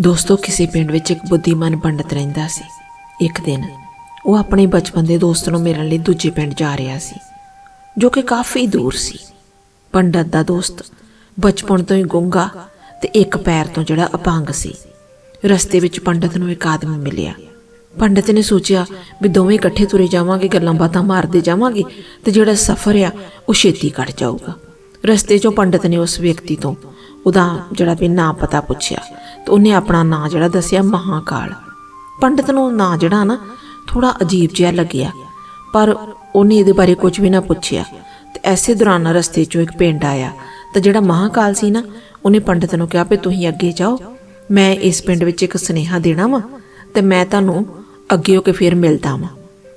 ਦੋਸਤੋ, ਕਿਸੇ ਪਿੰਡ ਵਿੱਚ ਇੱਕ ਬੁੱਧੀਮਾਨ ਪੰਡਤ ਰਹਿੰਦਾ ਸੀ। ਇੱਕ ਦਿਨ ਉਹ ਆਪਣੇ ਬਚਪਨ ਦੇ ਦੋਸਤ ਨੂੰ ਮਿਲਣ ਲਈ ਦੂਜੇ ਪਿੰਡ ਜਾ ਰਿਹਾ ਸੀ, ਜੋ ਕਿ ਕਾਫੀ ਦੂਰ ਸੀ। ਪੰਡਤ ਦਾ ਦੋਸਤ ਬਚਪਨ ਤੋਂ ਹੀ ਗੁੰਗਾ ਤੇ ਇੱਕ ਪੈਰ ਤੋਂ ਜਿਹੜਾ ਅਪੰਗ ਸੀ। ਰਸਤੇ ਵਿੱਚ ਪੰਡਤ ਨੂੰ ਇੱਕ ਆਦਮੀ ਮਿਲਿਆ। ਪੰਡਤ ਨੇ ਸੋਚਿਆ ਵੀ ਦੋਵੇਂ ਇਕੱਠੇ ਤੁਰੇ ਜਾਵਾਂਗੇ, ਗੱਲਾਂ ਬਾਤਾਂ ਮਾਰਦੇ ਜਾਵਾਂਗੇ ਤੇ ਜਿਹੜਾ ਸਫ਼ਰ ਆ, ਉਹ ਛੇਤੀ ਕੱਟ ਜਾਊਗਾ। ਰਸਤੇ 'ਚੋਂ ਪੰਡਤ ਨੇ ਉਸ ਵਿਅਕਤੀ ਤੋਂ ਉਹਦਾ ਜਿਹੜਾ ਵੀ ਨਾਂ ਪਤਾ ਪੁੱਛਿਆ ਤੇ ਉਹਨੇ ਆਪਣਾ ਨਾਂ ਜਿਹੜਾ ਦੱਸਿਆ ਮਹਾਕਾਲ। ਪੰਡਤ ਨੂੰ ਨਾਂ ਜਿਹੜਾ ਨਾ ਥੋੜਾ ਅਜੀਬ ਜਿਹਾ ਲੱਗਿਆ, ਪਰ ਉਹਨੇ ਇਹਦੇ ਬਾਰੇ ਕੁਝ ਵੀ ਨਾ ਪੁੱਛਿਆ। ਤੇ ਐਸੇ ਦੌਰਾਨ ਰਸਤੇ 'ਚੋਂ ਇੱਕ ਪਿੰਡ ਆਇਆ ਤੇ ਜਿਹੜਾ ਮਹਾਕਾਲ ਸੀ ਨਾ, ਉਹਨੇ ਪੰਡਤ ਨੂੰ ਕਿਹਾ ਵੀ ਤੁਸੀਂ ਅੱਗੇ ਜਾਓ, ਮੈਂ ਇਸ ਪਿੰਡ ਵਿੱਚ ਇੱਕ ਸੁਨੇਹਾ ਦੇਣਾ ਵਾ ਤੇ ਮੈਂ ਤੁਹਾਨੂੰ ਅੱਗੇ ਹੋ ਕੇ ਫਿਰ ਮਿਲਦਾ ਵਾਂ।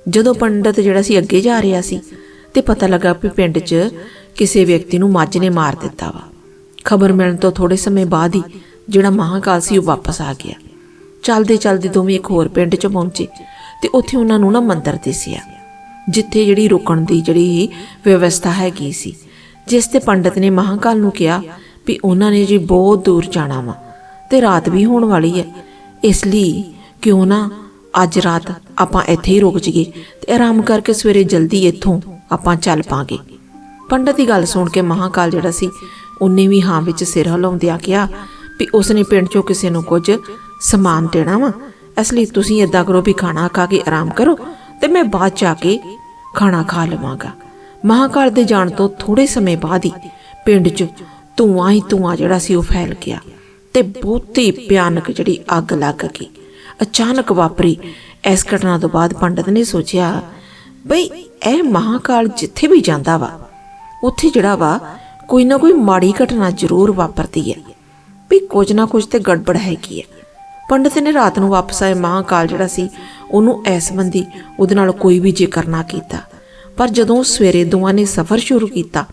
ਜਦੋਂ ਪੰਡਤ ਜਿਹੜਾ ਸੀ ਅੱਗੇ ਜਾ ਰਿਹਾ ਸੀ ਤੇ ਪਤਾ ਲੱਗਾ ਵੀ ਪਿੰਡ 'ਚ ਕਿਸੇ ਵਿਅਕਤੀ ਨੂੰ ਮੱਝ ਨੇ ਮਾਰ ਦਿੱਤਾ ਵਾ। ਖਬਰ ਮਿਲਣ ਤੋਂ ਥੋੜੇ ਸਮੇਂ ਬਾਅਦ ਹੀ ਜਿਹੜਾ ਮਹਾਕਾਲ ਸੀ ਉਹ ਵਾਪਸ ਆ ਗਿਆ। ਚੱਲਦੇ ਚਲਦੇ ਦੋਵੇਂ ਇੱਕ ਹੋਰ ਪਿੰਡ 'ਚ ਪਹੁੰਚੇ ਤੇ ਉੱਥੇ ਉਹਨਾਂ ਨੂੰ ਨਾ ਮੰਦਰ ਦਿਸਿਆ, ਜਿੱਥੇ ਜਿਹੜੀ ਰੁਕਣ ਦੀ ਜਿਹੜੀ ਵਿਵਸਥਾ ਹੈਗੀ ਸੀ, ਜਿਸ ਤੇ ਪੰਡਤ ਨੇ ਮਹਾਕਾਲ ਨੂੰ ਕਿਹਾ ਵੀ ਉਹਨਾਂ ਨੇ ਜੀ ਬਹੁਤ ਦੂਰ ਜਾਣਾ ਵਾ ਤੇ ਰਾਤ ਵੀ ਹੋਣ ਵਾਲੀ ਹੈ, ਇਸ ਲਈ ਕਿਉਂ ਨਾ ਅੱਜ ਰਾਤ ਆਪਾਂ ਇੱਥੇ ਹੀ ਰੁਕ ਜਾਈਏ ਤੇ ਆਰਾਮ ਕਰਕੇ ਸਵੇਰੇ ਜਲਦੀ ਇੱਥੋਂ ਆਪਾਂ ਚੱਲ ਪਾਂਗੇ। ਪੰਡਤ ਦੀ ਗੱਲ ਸੁਣ ਕੇ ਮਹਾਕਾਲ ਜਿਹੜਾ ਸੀ ਉਹਨੇ ਵੀ ਹਾਂ ਵਿੱਚ ਸਿਰ ਹਿਲਾਉਂਦਿਆਂ ਕਿਹਾ ਵੀ ਉਸਨੇ ਪਿੰਡ ਚੋਂ ਕਿਸੇ ਨੂੰ ਕੁਝ ਸਮਾਨ ਦੇਣਾ ਵਾ। ਇਸ ਲਈ ਤੁਸੀਂ ਏਦਾਂ ਕਰੋ ਵੀ ਖਾਣਾ ਖਾ ਕੇ ਆਰਾਮ ਕਰੋ ਤੇ ਮੈਂ ਬਾਅਦ ਚ ਆ ਕੇ ਖਾਣਾ ਖਾ ਲਵਾਂਗਾ। ਮਹਾਕਾਲ ਦੇ ਜਾਣ ਤੋਂ ਥੋੜੇ ਸਮੇਂ ਬਾਅਦ ਹੀ ਪਿੰਡ 'ਚ ਧੂਆਂ ਹੀ ਧੂਆਂ ਜਿਹੜਾ ਸੀ ਉਹ ਫੈਲ ਗਿਆ ਤੇ ਬਹੁਤੀ ਭਿਆਨਕ ਜਿਹੜੀ ਅੱਗ ਲੱਗ ਗਈ। ਅਚਾਨਕ ਵਾਪਰੀ। ਇਸ ਘਟਨਾ ਤੋਂ ਬਾਅਦ ਪੰਡਤ ਨੇ ਸੋਚਿਆ, ਬਈ ਇਹ ਮਹਾਕਾਲ ਜਿੱਥੇ ਵੀ ਜਾਂਦਾ ਵਾ, ਉੱਥੇ ਜਿਹੜਾ ਵਾ ਕੋਈ ਨਾ ਕੋਈ ਮਾੜੀ ਘਟਨਾ ਜ਼ਰੂਰ ਵਾਪਰਦੀ ਹੈ। ਵੀ ਕੁਝ ਨਾ ਕੁਝ ਤੇ ਗੜਬੜ ਹੈਗੀ ਹੈ। ਪੰਡਤ ਨੇ ਰਾਤ ਨੂੰ ਵਾਪਸ ਆਏ ਮਹਾਕਾਲ ਜਿਹੜਾ ਸੀ, ਉਹਨੂੰ ਇਸ ਸੰਬੰਧੀ ਉਹਦੇ ਨਾਲ ਕੋਈ ਵੀ ਜ਼ਿਕਰ ਨਾ ਕੀਤਾ। ਪਰ ਜਦੋਂ ਸਵੇਰੇ ਦੋਵਾਂ ਨੇ ਸਫ਼ਰ ਸ਼ੁਰੂ ਕੀਤਾ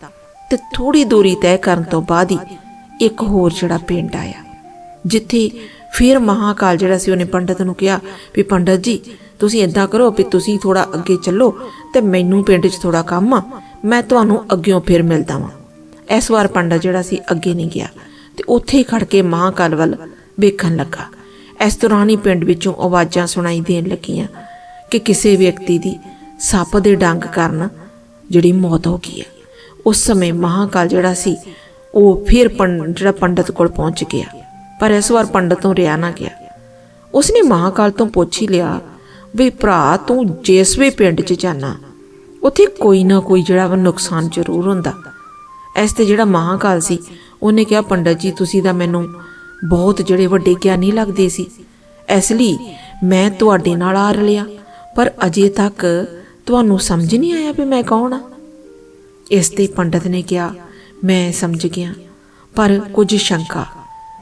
ਤੇ ਥੋੜੀ ਦੂਰੀ ਤੈਅ ਕਰਨ ਤੋਂ ਬਾਅਦ ਹੀ ਇੱਕ ਹੋਰ ਜਿਹੜਾ ਪਿੰਡ ਆਇਆ। ਜਿੱਥੇ ਫਿਰ ਮਹਾਕਾਲ ਜਿਹੜਾ ਸੀ, ਉਹਨੇ ਪੰਡਤ ਨੂੰ ਕਿਹਾ ਵੀ ਪੰਡਤ ਜੀ, ਤੁਸੀਂ ਇਦਾਂ ਕਰੋ ਵੀ ਤੁਸੀਂ ਥੋੜਾ ਅੱਗੇ ਚੱਲੋ ਤੇ ਮੈਨੂੰ ਪਿੰਡ 'ਚ ਥੋੜਾ ਕੰਮ ਆ, ਮੈਂ ਤੁਹਾਨੂੰ ਅੱਗਿਓਂ ਫਿਰ ਮਿਲਦਾ ਵਾਂ। ਇਸ ਵਾਰ ਪੰਡਤ ਜਿਹੜਾ ਸੀ ਅੱਗੇ ਨਹੀਂ ਗਿਆ। ਤੇ ਉੱਥੇ ਹੀ ਖੜ ਕੇ ਮਹਾਕਾਲ ਵੱਲ ਵੇਖਣ ਲੱਗਾ। ਇਸ ਦੌਰਾਨ ਹੀ ਪਿੰਡ ਵਿੱਚੋਂ ਆਵਾਜ਼ਾਂ ਸੁਣਾਈ ਦੇਣ ਲੱਗੀਆਂ ਕਿ ਕਿਸੇ ਵਿਅਕਤੀ ਦੀ ਸੱਪ ਦੇ ਡੰਗ ਕਾਰਨ ਜਿਹੜੀ ਮੌਤ ਹੋ ਗਈ ਹੈ। ਉਸ ਸਮੇਂ ਮਹਾਕਾਲ ਜਿਹੜਾ ਸੀ, ਉਹ ਫਿਰ ਪੰਡ, ਜਿਹੜਾ ਪੰਡਤ ਕੋਲ ਪਹੁੰਚ ਗਿਆ। ਪਰ ਇਸ ਵਾਰ ਪੰਡਤ ਤੋਂ ਰਿਆ ਨਾ ਗਿਆ। ਉਸਨੇ ਮਹਾਕਾਲ ਤੋਂ ਪੁੱਛ ਹੀ ਲਿਆ ਵੀ ਭਰਾ, ਤੂੰ ਜਿਸ ਵੀ ਪਿੰਡ 'ਚ ਜਾਣਾ ਉੱਥੇ ਕੋਈ ਨਾ ਕੋਈ ਜਿਹੜਾ ਵਾ ਨੁਕਸਾਨ ਜ਼ਰੂਰ ਹੁੰਦਾ। ਇਸ ਤੇ ਜਿਹੜਾ ਮਹਾਕਾਲ ਸੀ, ਉਹਨੇ ਕਿਹਾ, ਪੰਡਤ ਜੀ, ਤੁਸੀਂ ਤਾਂ ਮੈਨੂੰ ਬਹੁਤ ਜਿਹੜੇ ਵੱਡੇ ਗਿਆਨੀ ਲੱਗਦੇ ਸੀ। ਇਸ ਲਈ ਮੈਂ ਤੁਹਾਡੇ ਨਾਲ ਆ ਰਲਿਆ ਪਰ ਅਜੇ ਤੱਕ ਤੁਹਾਨੂੰ ਸਮਝ ਨਹੀਂ ਆਇਆ ਵੀ ਮੈਂ ਕੌਣ ਆ। ਇਸ ਤੇ ਪੰਡਤ ਨੇ ਕਿਹਾ, ਮੈਂ ਸਮਝ ਗਿਆ, ਪਰ ਕੁਝ ਸ਼ੰਕਾ।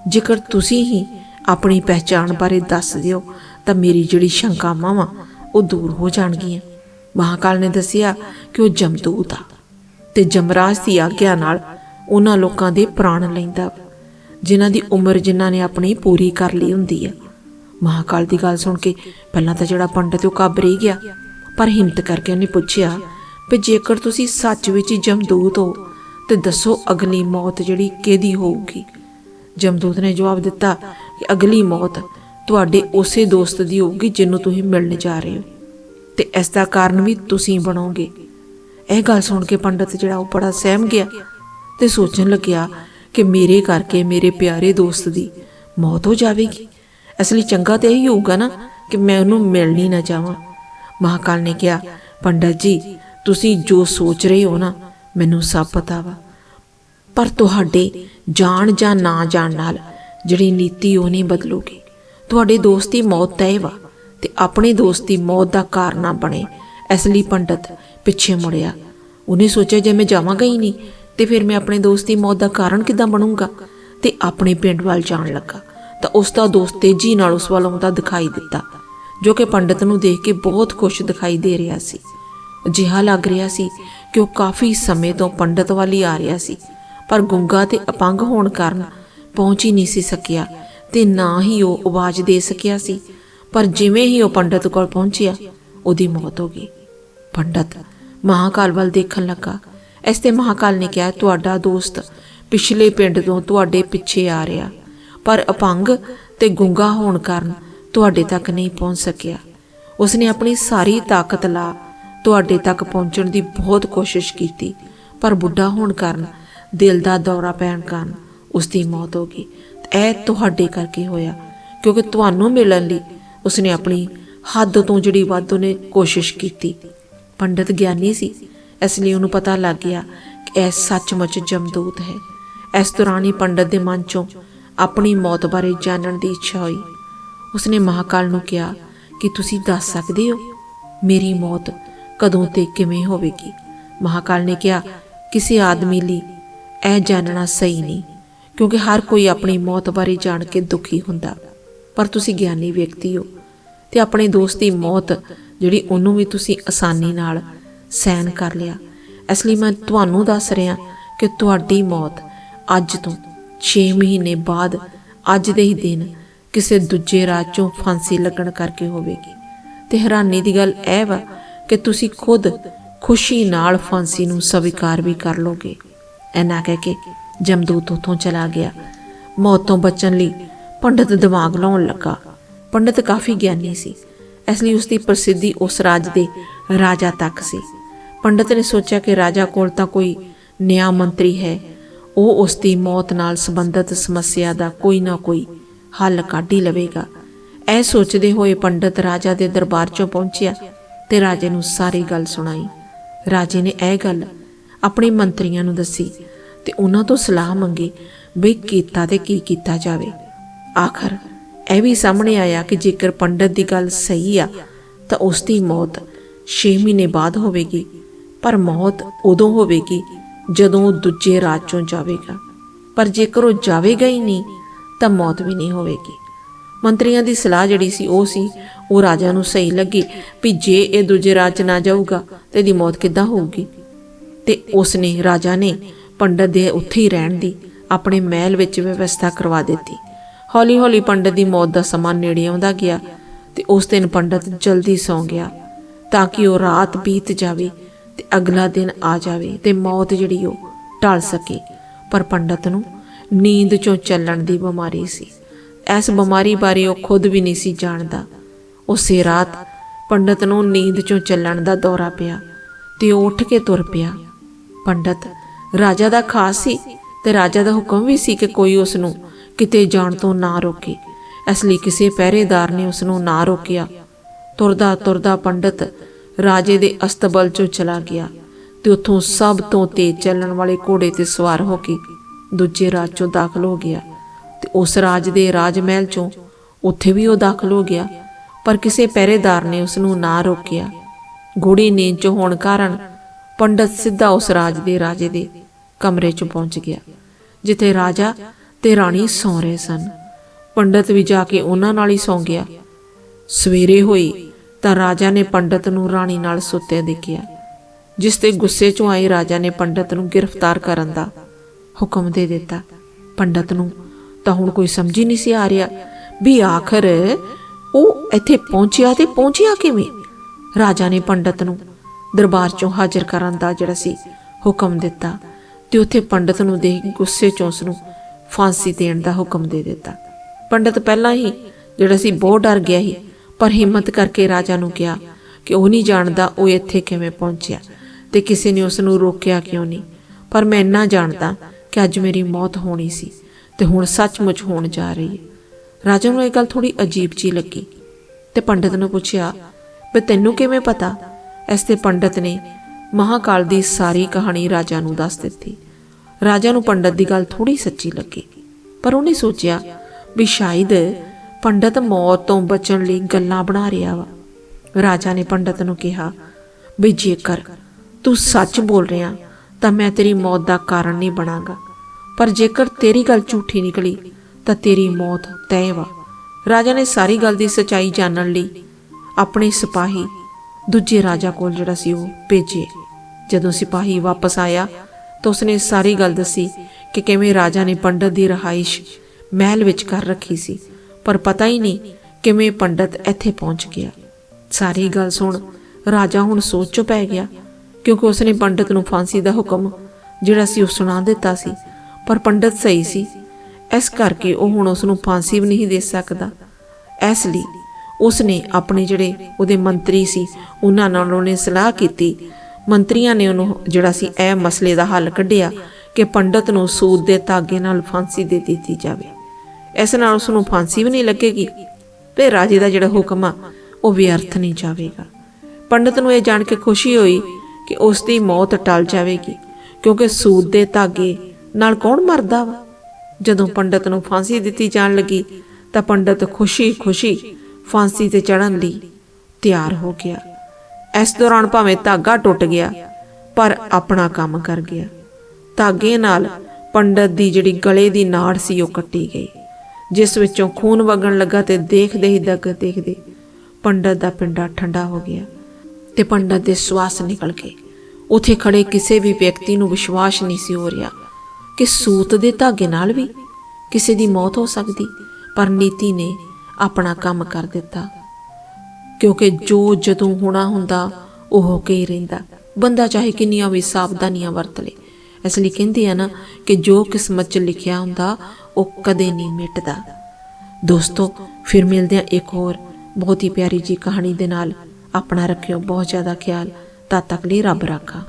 ਜੇਕਰ ਤੁਸੀਂ ਹੀ ਆਪਣੀ ਪਹਿਚਾਣ ਬਾਰੇ ਦੱਸ ਦਿਓ, ਤਾਂ ਮੇਰੀ ਜਿਹੜੀ ਸ਼ੰਕਾਵਾਂ ਵਾ, ਉਹ ਦੂਰ ਹੋ ਜਾਣਗੀਆਂ। ਮਹਾਕਾਲ ਨੇ ਦੱਸਿਆ ਕਿ ਉਹ ਜਮਦੂਤ ਆ। ਤੇ ਜਮਰਾਜ ਦੀ ਆਗਿਆ ਨਾਲ ਉਹਨਾਂ ਲੋਕਾਂ ਦੇ ਪ੍ਰਾਣ ਲੈਂਦਾ ਵਾ, ਜਿਨ੍ਹਾਂ ਦੀ ਉਮਰ ਜਿਨ੍ਹਾਂ ਨੇ ਆਪਣੀ ਪੂਰੀ ਕਰ ਲਈ ਹੁੰਦੀ ਆ। ਮਹਾਕਾਲ ਦੀ ਗੱਲ ਸੁਣ ਕੇ ਪਹਿਲਾਂ ਤਾਂ ਜਿਹੜਾ ਪੰਡਤ ਉਹ ਘਬਰ ਹੀ ਗਿਆ ਪਰ ਹਿੰਮਤ ਕਰਕੇ ਉਹਨੇ ਪੁੱਛਿਆ ਵੀ ਜੇਕਰ ਤੁਸੀਂ ਸੱਚ ਵਿੱਚ ਜਮਦੂਤ ਹੋ ਤੇ ਦੱਸੋ ਅਗਲੀ ਮੌਤ ਜਿਹੜੀ ਕਿਹਦੀ ਹੋਊਗੀ? ਜਮਦੂਤ ਨੇ ਜਵਾਬ ਦਿੱਤਾ ਕਿ ਅਗਲੀ ਮੌਤ ਤੁਹਾਡੇ ਉਸੇ ਦੋਸਤ ਦੀ ਹੋਊਗੀ ਜਿਹਨੂੰ ਤੁਸੀਂ ਮਿਲਣ ਜਾ ਰਹੇ ਹੋ। ਤੇ ਇਸ ਦਾ ਕਾਰਨ ਵੀ ਤੁਸੀਂ ਬਣੋਗੇ। ਇਹ ਗੱਲ ਸੁਣ ਕੇ ਪੰਡਤ ਜਿਹੜਾ ਉਹ ਬੜਾ ਸਹਿਮ ਗਿਆ ਤੇ ਸੋਚਣ ਲੱਗਿਆ ਕਿ ਮੇਰੇ ਕਰਕੇ ਮੇਰੇ ਪਿਆਰੇ ਦੋਸਤ ਦੀ ਮੌਤ ਹੋ ਜਾਵੇਗੀ। ਇਸ ਲਈ ਚੰਗਾ ਤੇ ਇਹੀ ਹੋਊਗਾ ਨਾ ਕਿ ਮੈਂ ਉਹਨੂੰ ਮਿਲਣੀ ਨਾ ਜਾਵਾਂ ਮਹਾਕਾਲ ਨੇ ਕਿਹਾ, ਪੰਡਤ ਜੀ, ਤੁਸੀਂ ਜੋ ਸੋਚ ਰਹੇ ਹੋ ਨਾ, ਮੈਨੂੰ ਸਭ ਪਤਾ ਵਾ। ਪਰ ਤੁਹਾਡੇ ਜਾਣ ਜਾਂ ਨਾ ਜਾਣ ਨਾਲ ਜਿਹੜੀ ਨੀਤੀ ਉਹ ਨਹੀਂ ਬਦਲੂਗੀ। ਤੁਹਾਡੇ ਦੋਸਤ ਦੀ ਮੌਤ ਤੈਅ ਵਾ ਤੇ ਆਪਣੇ ਦੋਸਤ ਦੀ ਮੌਤ ਦਾ ਕਾਰਨ ਨਾ ਬਣੇ। ਇਸ ਲਈ ਪੰਡਤ ਪਿੱਛੇ ਮੁੜਿਆ। ਉਹਨੇ ਸੋਚਿਆ, ਜੇ ਮੈਂ ਜਾਵਾਂਗਾ ਹੀ ਨਹੀਂ, ਤੇ ਫਿਰ ਮੈਂ ਆਪਣੇ ਦੋਸਤ ਦੀ ਮੌਤ ਦਾ ਕਾਰਨ ਕਿੱਦਾਂ ਬਣੂੰਗਾ? ਤੇ ਆਪਣੇ ਪਿੰਡ ਵੱਲ ਜਾਣ ਲੱਗਾ। ਤਾਂ ਉਸ ਦਾ ਦੋਸਤ ਤੇਜ਼ੀ ਨਾਲ ਉਸ ਵੱਲ ਆਉਂਦਾ ਦਿਖਾਈ ਦਿੱਤਾ, ਜੋ ਕਿ ਪੰਡਤ ਨੂੰ ਦੇਖ ਕੇ ਬਹੁਤ ਖੁਸ਼ ਦਿਖਾਈ ਦੇ ਰਿਹਾ ਸੀ। ਅਜਿਹਾ ਲੱਗ ਰਿਹਾ ਸੀ ਕਿ ਉਹ ਕਾਫੀ ਸਮੇਂ ਤੋਂ ਪੰਡਤ ਵੱਲ ਹੀ ਆ ਰਿਹਾ ਸੀ, ਪਰ ਗੁੰਗਾ ਤੇ ਅਪੰਗ ਹੋਣ ਕਾਰਨ ਪਹੁੰਚ ਹੀ ਨਹੀਂ ਸੀ ਸਕਿਆ, ਤੇ ਨਾ ਹੀ ਉਹ ਆਵਾਜ਼ ਦੇ ਸਕਿਆ ਸੀ। ਪਰ ਜਿਵੇਂ ਹੀ ਉਹ ਪੰਡਤ ਕੋਲ ਪਹੁੰਚਿਆ, ਉਹਦੀ ਮੌਤ ਹੋ ਗਈ। ਪੰਡਤ। ਮਹਾਕਾਲ ਵੱਲ ਦੇਖਣ ਲੱਗਾ। ਇਸ ਤੇ ਮਹਾਕਾਲ ਨੇ ਕਿਹਾ, ਤੁਹਾਡਾ ਦੋਸਤ ਪਿਛਲੇ ਪਿੰਡ ਤੋਂ ਤੁਹਾਡੇ ਪਿੱਛੇ ਆ ਰਿਹਾ। ਪਰ ਅਪੰਗ ਤੇ ਗੁੰਗਾ ਹੋਣ ਕਾਰਨ ਤੁਹਾਡੇ ਤੱਕ ਨਹੀਂ ਪਹੁੰਚ ਸਕਿਆ। ਉਸਨੇ ਆਪਣੀ ਸਾਰੀ ਤਾਕਤ ਲਾ ਤੁਹਾਡੇ ਤੱਕ ਪਹੁੰਚਣ ਦੀ ਬਹੁਤ ਕੋਸ਼ਿਸ਼ ਕੀਤੀ। ਪਰ ਬੁੱਢਾ ਹੋਣ ਕਾਰਨ ਦਿਲ ਦਾ ਦੌਰਾ ਪੈਣ ਕਾਰਨ ਉਸ ਦੀ ਮੌਤ ਹੋ ਗਈ। ਇਹ ਤੁਹਾਡੇ ਕਰਕੇ ਹੋਇਆ, ਕਿਉਂਕਿ ਤੁਹਾਨੂੰ ਮਿਲਣ ਲਈ ਉਸਨੇ ਆਪਣੀ ਹੱਦ ਤੋਂ ਜਿਹੜੀ ਵੱਧ ਉਹਨੇ ਕੋਸ਼ਿਸ਼ ਕੀਤੀ। ਪੰਡਤ ਗਿਆਨੀ ਸੀ। ਇਸ ਲਈ ਉਹਨੂੰ ਪਤਾ ਲੱਗ ਗਿਆ ਕਿ ਇਹ ਸੱਚਮੁੱਚ ਜਮਦੂਤ ਹੈ। ਇਸ ਦੌਰਾਨ ਹੀ ਪੰਡਤ ਦੇ ਮਨ ਚੋਂ ਆਪਣੀ ਮੌਤ ਬਾਰੇ ਜਾਣਨ ਦੀ ਇੱਛਾ ਹੋਈ। ਉਸਨੇ ਮਹਾਕਾਲ ਨੂੰ ਕਿਹਾ ਕਿ ਤੁਸੀਂ ਦੱਸ ਸਕਦੇ ਹੋ, ਮੇਰੀ ਮੌਤ ਕਦੋਂ ਤੇ ਕਿਵੇਂ ਹੋਵੇਗੀ? ਮਹਾਕਾਲ ਨੇ ਕਿਹਾ, ਕਿਸੇ ਆਦਮੀ ਲਈ ਇਹ ਜਾਣਨਾ ਸਹੀ ਨਹੀਂ, ਕਿਉਂਕਿ ਹਰ ਕੋਈ ਆਪਣੀ ਮੌਤ ਬਾਰੇ ਜਾਣ ਕੇ ਦੁਖੀ ਹੁੰਦਾ। ਪਰ ਤੁਸੀਂ ਗਿਆਨੀ ਵਿਅਕਤੀ ਹੋ ਤੇ ਆਪਣੇ ਦੋਸਤ ਦੀ ਮੌਤ ਜਿਹੜੀ ਉਹਨੂੰ ਵੀ ਤੁਸੀਂ ਆਸਾਨੀ ਨਾਲ ਸਹਿਨ ਕਰ ਲਿਆ। ਇਸ ਲਈ ਮੈਂ ਤੁਹਾਨੂੰ ਦੱਸ ਰਿਹਾ ਕਿ ਤੁਹਾਡੀ ਮੌਤ ਅੱਜ ਤੋਂ 6 ਮਹੀਨੇ ਬਾਅਦ, ਅੱਜ ਦੇ ਹੀ ਦਿਨ ਕਿਸੇ ਦੂਜੇ ਰਾਜ ਚੋਂ ਫਾਂਸੀ ਲੱਗਣ ਕਰਕੇ ਹੋਵੇਗੀ। ਤੇ ਹੈਰਾਨੀ ਦੀ ਗੱਲ ਇਹ ਵਾ ਕਿ ਤੁਸੀਂ ਖੁਦ ਖੁਸ਼ੀ ਨਾਲ ਫਾਂਸੀ ਨੂੰ ਸਵੀਕਾਰ ਵੀ ਕਰ ਲੋਗੇ। ਐਨਾ ਕਹਿ ਕੇ ਜਮਦੂਤ ਉਥੋਂ ਚਲਾ ਗਿਆ। ਮੌਤ ਤੋਂ ਬਚਣ ਲਈ ਪੰਡਤ ਦਿਮਾਗ ਲਾਉਣ ਲੱਗਾ। ਪੰਡਤ ਕਾਫੀ ਗਿਆਨੀ ਸੀ। ਇਸ ਲਈ ਉਸ ਦੀ ਪ੍ਰਸਿੱਧੀ ਉਸ ਰਾਜ ਦੇ ਰਾਜਾ ਤੱਕ ਸੀ। ਪੰਡਤ ਨੇ ਸੋਚਿਆ ਕਿ ਰਾਜਾ ਕੋਲ ਤਾਂ ਕੋਈ ਨਿਆਂ ਮੰਤਰੀ ਹੈ। ਉਹ ਉਸ ਦੀ ਮੌਤ ਨਾਲ ਸੰਬੰਧਿਤ ਸਮੱਸਿਆ ਦਾ ਕੋਈ ਨਾ ਕੋਈ ਹੱਲ ਕੱਢ ਹੀ ਲਵੇਗਾ। ਇਹ ਸੋਚਦੇ ਹੋਏ ਪੰਡਤ ਰਾਜਾ ਦੇ ਦਰਬਾਰ 'ਚੋਂ ਪਹੁੰਚਿਆ ਤੇ ਰਾਜੇ ਨੂੰ ਸਾਰੀ ਗੱਲ ਸੁਣਾਈ। ਰਾਜੇ ਨੇ ਇਹ ਗੱਲ ਆਪਣੇ ਮੰਤਰੀਆਂ ਨੂੰ ਦੱਸੀ ਤੇ ਉਹਨਾਂ ਤੋਂ ਸਲਾਹ ਮੰਗੀ ਵੀ ਕੀਤਾ ਤੇ ਕੀ ਕੀਤਾ ਜਾਵੇ। ਆਖਰ ਇਹ ਵੀ ਸਾਹਮਣੇ ਆਇਆ ਕਿ ਜੇਕਰ ਪੰਡਤ ਦੀ ਗੱਲ ਸਹੀ ਆ, ਤਾਂ ਉਸ ਦੀ ਮੌਤ 6 ਮਹੀਨੇ ਬਾਅਦ ਹੋਵੇਗੀ, ਪਰ ਮੌਤ ਉਦੋਂ ਹੋਵੇਗੀ ਜਦੋਂ ਉਹ ਦੂਜੇ ਰਾਜ ਚੋਂ ਜਾਵੇਗਾ। ਪਰ ਜੇਕਰ ਉਹ ਜਾਵੇਗਾ ਹੀ ਨਹੀਂ, ਤਾਂ ਮੌਤ ਵੀ ਨਹੀਂ ਹੋਵੇਗੀ। ਮੰਤਰੀਆਂ ਦੀ ਸਲਾਹ ਜਿਹੜੀ ਸੀ, ਉਹ ਸੀ, ਉਹ ਰਾਜਾ ਨੂੰ ਸਹੀ ਲੱਗੀ ਵੀ ਜੇ ਇਹ ਦੂਜੇ ਰਾਜ 'ਚ ਨਾ ਜਾਊਗਾ, ਤੇ ਇਹਦੀ ਮੌਤ ਕਿੱਦਾਂ ਹੋਊਗੀ? ਤੇ ਉਸ ਨੇ ਰਾਜਾ ਨੇ ਪੰਡਤ ਦੇ ਉੱਥੇ ਹੀ ਰਹਿਣ ਦੀ ਆਪਣੇ ਮਹਿਲ ਵਿੱਚ ਵਿਵਸਥਾ ਕਰਵਾ ਦਿੱਤੀ। ਹੌਲੀ-ਹੌਲੀ ਪੰਡਤ ਦੀ ਮੌਤ ਦਾ ਸਮਾਂ ਨੇੜੇ ਆਉਂਦਾ ਗਿਆ ਤੇ ਉਸ ਦਿਨ ਪੰਡਤ ਜਲਦੀ ਸੌਂ ਗਿਆ ਤਾਂ ਕਿ ਉਹ ਰਾਤ ਬੀਤ ਜਾਵੇ ਤੇ ਅਗਲਾ ਦਿਨ ਆ ਜਾਵੇ ਤੇ ਮੌਤ ਜਿਹੜੀ ਉਹ ਟਲ ਸਕੇ। ਪਰ ਪੰਡਤ ਨੂੰ ਨੀਂਦ ਚੋਂ ਚੱਲਣ ਦੀ ਬਿਮਾਰੀ ਸੀ। ਇਸ ਬਿਮਾਰੀ ਬਾਰੇ ਉਹ ਖੁਦ ਵੀ ਨਹੀਂ ਸੀ ਜਾਣਦਾ। ਉਸੇ ਰਾਤ ਪੰਡਤ ਨੂੰ ਨੀਂਦ ਚੋਂ ਚੱਲਣ ਦਾ ਦੌਰਾ ਪਿਆ ਤੇ ਉਹ ਉੱਠ ਕੇ ਤੁਰ ਪਿਆ। ਪੰਡਤ ਰਾਜਾ ਦਾ ਖਾਸ ਸੀ ਤੇ ਰਾਜਾ ਦਾ ਹੁਕਮ ਵੀ ਸੀ ਕਿ ਕੋਈ ਉਸ ਨੂੰ ਕਿਤੇ ਜਾਣ ਤੋਂ ਨਾ ਰੋਕੇ। ਇਸ ਲਈ ਕਿਸੇ ਪਹਿਰੇਦਾਰ ਨੇ ਉਸ ਨੂੰ ਨਾ ਰੋਕਿਆ। ਤੁਰਦਾ ਤੁਰਦਾ ਪੰਡਤ ਰਾਜੇ ਦੇ ਅਸਤਬਲ ਚੋਂ ਚਲਾ ਗਿਆ ਤੇ ਉੱਥੋਂ ਸਭ ਤੋਂ ਤੇਜ਼ ਚੱਲਣ ਵਾਲੇ ਘੋੜੇ ਤੇ ਸਵਾਰ ਹੋ ਕੇ ਦੂਜੇ ਰਾਜ ਚੋਂ ਦਾਖਲ ਹੋ ਗਿਆ ਤੇ ਉਸ ਰਾਜ ਦੇ ਰਾਜ ਮਹਿਲ ਚੋਂ ਉੱਥੇ ਵੀ ਉਹ ਦਾਖਲ ਹੋ ਗਿਆ, ਪਰ ਕਿਸੇ ਪਹਿਰੇਦਾਰ ਨੇ ਉਸ ਨੂੰ ਨਾ ਰੋਕਿਆ। ਗੂੜੀ ਨੀਂਦ ਚ ਹੋਣ ਕਾਰਨ ਪੰਡਤ ਸਿੱਧਾ ਉਸ ਰਾਜ ਦੇ ਰਾਜੇ ਦੇ ਕਮਰੇ 'ਚ ਪਹੁੰਚ ਗਿਆ, ਜਿੱਥੇ ਰਾਜਾ ਤੇ ਰਾਣੀ ਸੌਂ ਰਹੇ ਸਨ। ਪੰਡਤ ਵੀ ਜਾ ਕੇ ਉਹਨਾਂ ਨਾਲ ਹੀ ਸੌਂ ਗਿਆ। ਸਵੇਰੇ ਹੋਈ ਤਾਂ ਰਾਜਾ ਨੇ ਪੰਡਤ ਨੂੰ ਰਾਣੀ ਨਾਲ ਸੁੱਤੇ ਦੇਖਿਆ, ਜਿਸ ਤੇ ਗੁੱਸੇ 'ਚੋਂ ਆਏ ਰਾਜਾ ਨੇ ਪੰਡਤ ਨੂੰ ਗ੍ਰਿਫਤਾਰ ਕਰਨ ਦਾ ਹੁਕਮ ਦੇ ਦਿੱਤਾ। ਪੰਡਤ ਨੂੰ ਤਾਂ ਹੁਣ ਕੋਈ ਸਮਝ ਹੀ ਨਹੀਂ ਸੀ ਆ ਰਿਹਾ ਵੀ ਆਖਰ ਉਹ ਇੱਥੇ ਪਹੁੰਚਿਆ ਤੇ ਪਹੁੰਚਿਆ ਕਿਵੇਂ? ਰਾਜਾ ਨੇ ਪੰਡਤ ਨੂੰ ਦਰਬਾਰ 'ਚੋਂ ਹਾਜ਼ਰ ਕਰਨ ਦਾ ਜਿਹੜਾ ਸੀ ਹੁਕਮ ਦਿੱਤਾ ਤੇ ਉੱਥੇ ਪੰਡਤ ਨੂੰ ਦੇਖ ਗੁੱਸੇ 'ਚੋਂ ਉਸ ਨੂੰ ਫਾਂਸੀ ਦੇਣ ਦਾ ਹੁਕਮ ਦੇ ਦਿੱਤਾ। ਪੰਡਤ ਪਹਿਲਾਂ ਹੀ ਜਿਹੜਾ ਸੀ ਬਹੁਤ ਡਰ ਗਿਆ ਸੀ, ਪਰ ਹਿੰਮਤ ਕਰਕੇ ਰਾਜਾ ਨੂੰ ਕਿਹਾ ਕਿ ਉਹ ਨਹੀਂ ਜਾਣਦਾ ਉਹ ਇੱਥੇ ਕਿਵੇਂ ਪਹੁੰਚਿਆ ਤੇ ਕਿਸੇ ਨੇ ਉਸ ਨੂੰ ਰੋਕਿਆ ਕਿਉਂ ਨਹੀਂ। ਪਰ ਮੈਂ ਇੰਨਾ ਜਾਣਦਾ ਕਿ ਅੱਜ ਮੇਰੀ ਮੌਤ ਹੋਣੀ ਸੀ ਤੇ ਹੁਣ ਸੱਚਮੁੱਚ ਹੋਣ ਜਾ ਰਹੀ ਹੈ। ਰਾਜਾ ਨੂੰ ਇਹ ਗੱਲ ਥੋੜੀ ਅਜੀਬ ਜੀ ਲੱਗੀ ਤੇ ਪੰਡਤ ਨੂੰ ਪੁੱਛਿਆ, ਵੀ ਤੈਨੂੰ ਕਿਵੇਂ ਪਤਾ? ਇਸ ਤੇ ਪੰਡਤ ਨੇ ਮਹਾਕਾਲ ਦੀ ਸਾਰੀ ਕਹਾਣੀ ਰਾਜਾ ਨੂੰ ਦੱਸ ਦਿੱਤੀ। ਰਾਜਾ ਨੂੰ ਪੰਡਤ ਦੀ ਗੱਲ ਥੋੜੀ ਸੱਚੀ ਲੱਗੀ, ਪਰ ਉਹਨੇ ਸੋਚਿਆ ਵੀ ਸ਼ਾਇਦ ਪੰਡਤ ਮੌਤ ਤੋਂ ਬਚਣ ਲਈ ਗੱਲਾਂ ਬਣਾ ਰਿਹਾ ਵਾ। ਰਾਜਾ ਨੇ ਪੰਡਤ ਨੂੰ ਕਿਹਾ, ਵੀ ਜੇਕਰ ਤੂੰ ਸੱਚ ਬੋਲ ਰਿਹਾ, ਤਾਂ ਮੈਂ ਤੇਰੀ ਮੌਤ ਦਾ ਕਾਰਨ ਨਹੀਂ ਬਣਾਂਗਾ। ਪਰ ਜੇਕਰ ਤੇਰੀ ਗੱਲ ਝੂਠੀ ਨਿਕਲੀ, ਤਾਂ ਤੇਰੀ ਮੌਤ ਤੈਅ ਵਾ। ਰਾਜਾ ਨੇ ਸਾਰੀ ਗੱਲ ਦੀ ਸਚਾਈ ਜਾਣਨ ਲਈ ਆਪਣੇ ਸਿਪਾਹੀ ਦੂਜੇ ਰਾਜਾ ਕੋਲ ਜਿਹੜਾ ਸੀ ਉਹ ਭੇਜੇ। ਜਦੋਂ ਸਿਪਾਹੀ ਵਾਪਸ ਆਇਆ ਤਾਂ ਉਸਨੇ ਸਾਰੀ ਗੱਲ ਦੱਸੀ ਕਿ ਕਿਵੇਂ ਰਾਜਾ ਨੇ ਪੰਡਤ ਦੀ ਰਹਾਇਸ਼ ਮਹਿਲ ਵਿੱਚ ਕਰ ਰੱਖੀ ਸੀ। ਪਰ ਪਤਾ ਹੀ ਨਹੀਂ ਕਿਵੇਂ ਪੰਡਤ ਇੱਥੇ ਪਹੁੰਚ ਗਿਆ। ਸਾਰੀ ਗੱਲ ਸੁਣ ਰਾਜਾ ਹੁਣ ਸੋਚ ਚ ਪੈ ਗਿਆ ਕਿਉਂਕਿ ਉਸਨੇ ਪੰਡਤ ਨੂੰ ਫਾਂਸੀ ਦਾ ਹੁਕਮ ਜਿਹੜਾ ਸੀ ਉਹ ਸੁਣਾ ਦਿੱਤਾ ਸੀ। ਪਰ ਪੰਡਤ ਸਹੀ ਸੀ। ਇਸ ਕਰਕੇ ਉਹ ਹੁਣ ਉਸ ਨੂੰ ਫਾਂਸੀ ਵੀ ਨਹੀਂ ਦੇ ਸਕਦਾ। ਇਸ ਲਈ ਉਸਨੇ ਆਪਣੇ ਜਿਹੜੇ ਉਹਦੇ ਮੰਤਰੀ ਸੀ, ਉਹਨਾਂ ਨਾਲ ਉਹਨੇ ਸਲਾਹ ਕੀਤੀ ਮੰਤਰੀਆਂ ਨੇ ਉਹਨੂੰ ਜਿਹੜਾ ਸੀ ਇਹ ਮਸਲੇ ਦਾ ਹੱਲ ਕੱਢਿਆ ਕਿ ਪੰਡਤ ਨੂੰ ਸੂਦ ਦੇ ਧਾਗੇ ਨਾਲ ਫਾਂਸੀ ਦੇ ਦਿੱਤੀ ਜਾਵੇ। ਇਸ ਨਾਲ ਉਸ ਨੂੰ ਫਾਂਸੀ ਵੀ ਨਹੀਂ ਲੱਗੇਗੀ ਤੇ ਰਾਜੇ ਦਾ ਜਿਹੜਾ ਹੁਕਮ ਆ, ਉਹ ਵਿਅਰਥ ਨਹੀਂ ਜਾਵੇਗਾ। ਪੰਡਤ ਨੂੰ ਇਹ ਜਾਣ ਕੇ ਖੁਸ਼ੀ ਹੋਈ ਕਿ ਉਸ ਦੀ ਮੌਤ ਟਲ ਜਾਵੇਗੀ, ਕਿਉਂਕਿ ਸੂਦ ਦੇ ਧਾਗੇ ਨਾਲ ਕੌਣ ਮਰਦਾ ਵਾ? ਜਦੋਂ ਪੰਡਤ ਨੂੰ ਫਾਂਸੀ ਦਿੱਤੀ ਜਾਣ ਲੱਗੀ, ਤਾਂ ਪੰਡਤ ਖੁਸ਼ੀ-ਖੁਸ਼ੀ ਫਾਂਸੀ ਤੇ ਚੜਨ ਲਈ ਤਿਆਰ ਹੋ ਗਿਆ। ਇਸ ਦੌਰਾਨ ਭਾਵੇਂ ਧਾਗਾ ਟੁੱਟ ਗਿਆ, ਪਰ ਆਪਣਾ ਕੰਮ ਕਰ ਗਿਆ। ਧਾਗੇ ਨਾਲ ਪੰਡਤ ਦੀ ਜਿਹੜੀ ਗਲੇ ਦੀ ਨਾੜ ਸੀ ਉਹ ਕੱਟੀ ਗਈ, ਜਿਸ ਵਿੱਚੋਂ ਖੂਨ ਵਗਣ ਲੱਗਾ ਤੇ ਦੇਖਦੇ ਹੀ ਦਗ ਦੇਖਦੇ ਪੰਡਤ ਦਾ ਪਿੰਡਾ ਠੰਡਾ ਹੋ ਗਿਆ ਤੇ ਪੰਡਤ ਦੇ ਸਵਾਸ ਨਿਕਲ ਗਏ। ਉਥੇ ਖੜੇ ਕਿਸੇ ਵੀ ਵਿਅਕਤੀ ਨੂੰ ਵਿਸ਼ਵਾਸ ਨਹੀਂ ਸੀ ਹੋ ਰਿਹਾ ਕਿ ਸੂਤ ਦੇ ਧਾਗੇ ਨਾਲ ਵੀ ਕਿਸੇ ਦੀ ਮੌਤ ਹੋ ਸਕਦੀ, ਪਰ ਨੀਤੀ ਨੇ ਆਪਣਾ ਕੰਮ ਕਰ ਦਿੱਤਾ। ਕਿਉਂਕਿ ਜੋ ਜਦੋਂ ਹੋਣਾ ਹੁੰਦਾ, ਉਹ ਹੋ ਕੇ ਹੀ ਰਹਿੰਦਾ। ਬੰਦਾ ਚਾਹੇ ਕਿੰਨੀਆਂ ਵੀ ਸਾਵਧਾਨੀਆਂ ਵਰਤ ਲੇ। ਇਸ ਲਈ ਕਹਿੰਦੇ ਆ ਨਾ ਕਿ ਜੋ ਕਿਸਮਤ 'ਚ ਲਿਖਿਆ ਹੁੰਦਾ, ਉਹ ਕਦੇ ਨਹੀਂ ਮਿਟਦਾ। ਦੋਸਤੋ, ਫਿਰ ਮਿਲਦੇ ਆ ਇੱਕ ਹੋਰ ਬਹੁਤ ਹੀ ਪਿਆਰੀ ਜੀ ਕਹਾਣੀ ਦੇ ਨਾਲ। ਆਪਣਾ ਰੱਖਿਓ ਬਹੁਤ ਜ਼ਿਆਦਾ ਖਿਆਲ। ਤਦ ਤੱਕ ਲਈ ਰੱਬ ਰਾਖਾ।